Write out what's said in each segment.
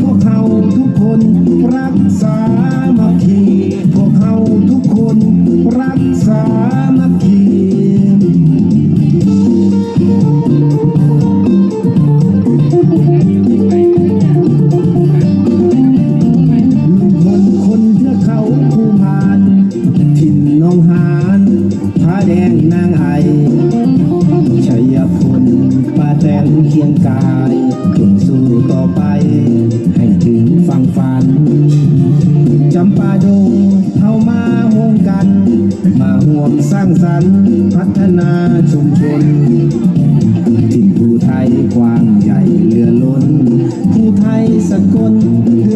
พวกเขาทุกคนรักษามัคคี ดงเข้ามาห่วมกัน มาห่วมสร้างสรรค์ พัฒนาชุมชนถิ่นผู้ไทยกว้างใหญ่เรือล้นผู้ไทยสกลเดือ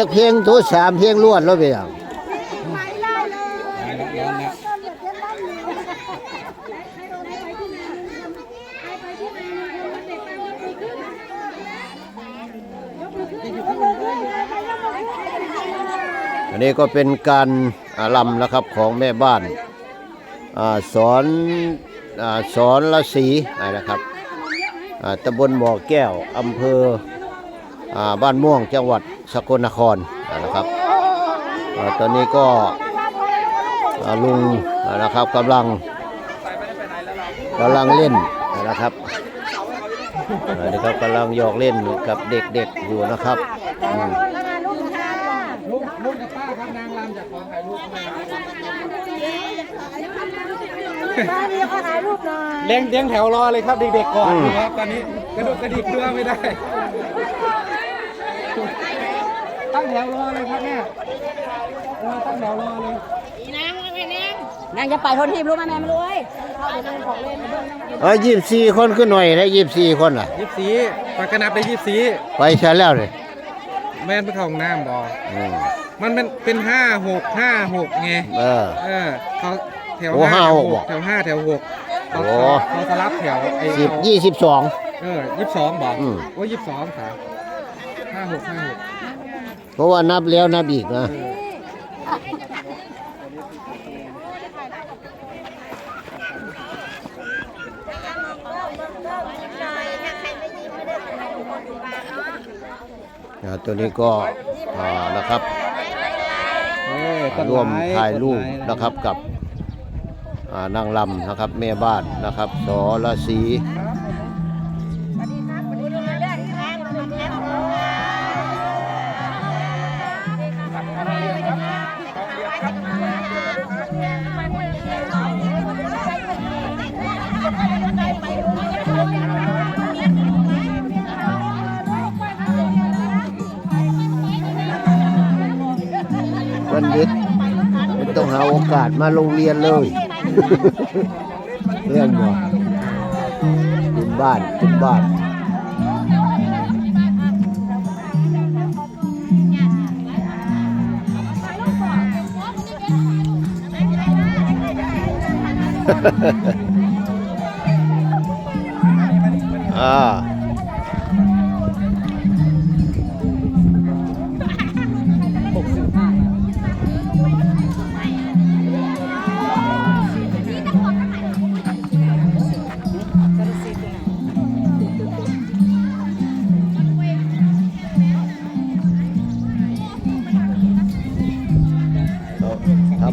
จากเพลงทุสามเพลงรวดแล้วไปอะอันนี้ก็เป็นการอาลำนะครับของแม่บ้านอสอนอสอนละสีนะครับตำบลหมอแก้วอำเภอ บ้านม่วงจังหวัดสกลนครอ่านะครับอ่าตอนนี้ก็อ่าลุงอ่านะครับกำลังกำลังเล่นนะครับอ่านี่ครับกำลังหยอกเล่นกับเด็กๆอยู่นะครับอืมลุงลุงกับป้าครับนางรำจากขอถ่ายรูปหน่อยป้าเรียกขอถ่ายรูปหน่อยเลี้ยงเลี้ยงแถวรอเลยครับเด็กๆก่อนนะครับตอนนี้กระดุกกระดิกเรือไม่ได้ ตั้งแถวรอเลยครับแม่เออตั้งแถวรอเลยนางจะไปทนทีมรู้ไหมแม่ไม่รู้เอ้ยเข้าไปเล่นของเล่นเบิ่งนั่งกินเอ้ยยี่สี่คนขึ้นหน่อยนะยี่สี่คนล่ะยี่สิบสี่ปากกระนับได้ยี่สิบสี่ไปใช่แล้วเลยแม่นไปเข้าห้องน้ำบออืมมันเป็นเป็นห้าหกห้าหกไง เออ เออเขาแถวโอ้ห้าห้าแถวหกหบ่กแถวห้าแถวหกเขาโอ้ เขาเขาสลับแถวไอ้สิบยี่สิบสอง เออยี่สิบสองบอกอืม โอ้ยี่สิบสองครับห้าหกห้าหก เพราะว่านับแล้วนับอีกนะตัวนี้ก็อ่านะครับร่วมถ่ายรูปนะครับกับอ่านางลำนะครับแม่บ้านนะครับสอละสี วันหยุดไม่ต้องหาโอกาสมาโรงเรียนเลย เรื่องบอกเป็นบ้านเป็นบ้านอ่าเอา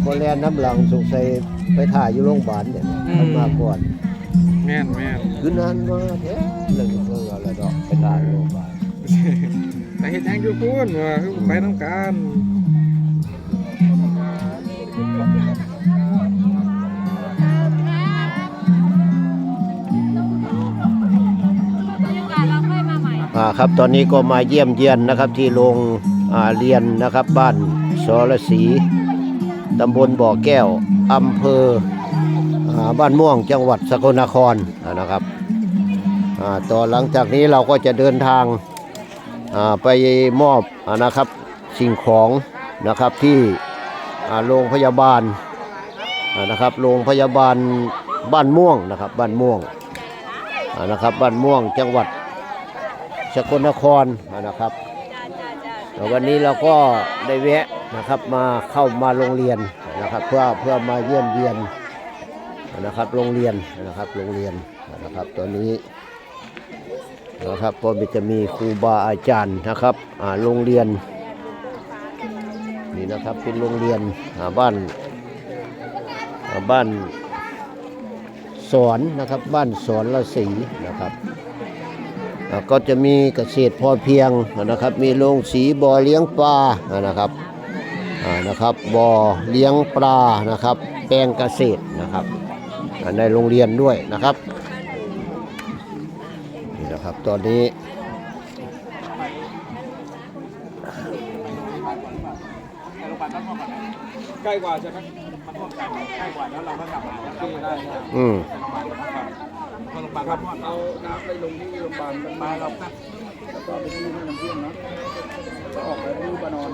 บอแลนน้ำหลังสงสัยไปถ่ายอยู่โรงพยาบาลเนี่ยมันมาก่อนแม่นแม่นคือนานมาแท้เลยเพื่ออะไรดอกไปถ่ายโรงพยาบาลแต่เห็นยังอยู่พูนว่าคือไปต้องการอ่าครับตอนนี้ก็มาเยี่ยมเยียนนะครับที่โรงอ่าเรียนนะครับบ้านสรศรี ตำบลบ่อแก้วอำเภอบ้านม่วงจังหวัดสกลนครนะครับต่อหลังจากนี้เราก็จะเดินทางไปมอบนะครับสิ่งของนะครับที่โรงพยาบาลนะครับโรงพยาบาลบ้านม่วงนะครับบ้านม่วงนะครับบ้านม่วงจังหวัดสกลนครนะครับ ววันนี้เราก็ได้แวะนะครับมาเข้ามาโรงเรียนนะครับ เพื่อเพื่อมาเยี่ยมเยียนนะครับโรงเรียนนะครับโรงเรียนนะครับตอนนี้นะครับก็มีจะมีครูบาอาจารย์นะครับอ่าโรงเรียนนี่นะครับเป็นโรงเรียนบ้านบ้านสอนนะครับบ้านสอนละสีนะครับ ก็จะมีเกษตรพอเพียงนะครับ มีโรงสีบ่อเลี้ยงปลานะครับอ่านะครับบ่อเลี้ยงปลานะครับ แปลงเกษตรนะครับอ่าในโรงเรียนด้วยนะครับนี่นะครับตอนนี้ใกล้กว่าใช่ไหมมันร่วมกันใกล้กว่าแล้วเราก็กลับมาที่ได้นะอืม โรงพยาบาลครับเอาน้ำไปลงที่โรงพยาบาลกันมาเราครับแล้วก็ไปที่นี่น้ำเชื่อมนะก็ออกไปที่ปนอน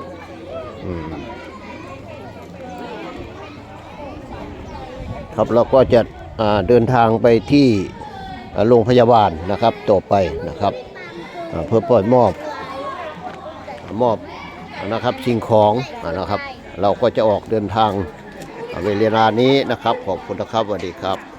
ครับเราก็จะเดินทางไปที่โรงพยาบาลนะครับต่อไปนะครับเพื่อปล่อยมอบมอบนะครับสิ่งของนะครับ เราก็จะออกเดินทางเวลานี้นะครับขอบคุณนะครับสวัสดีครับ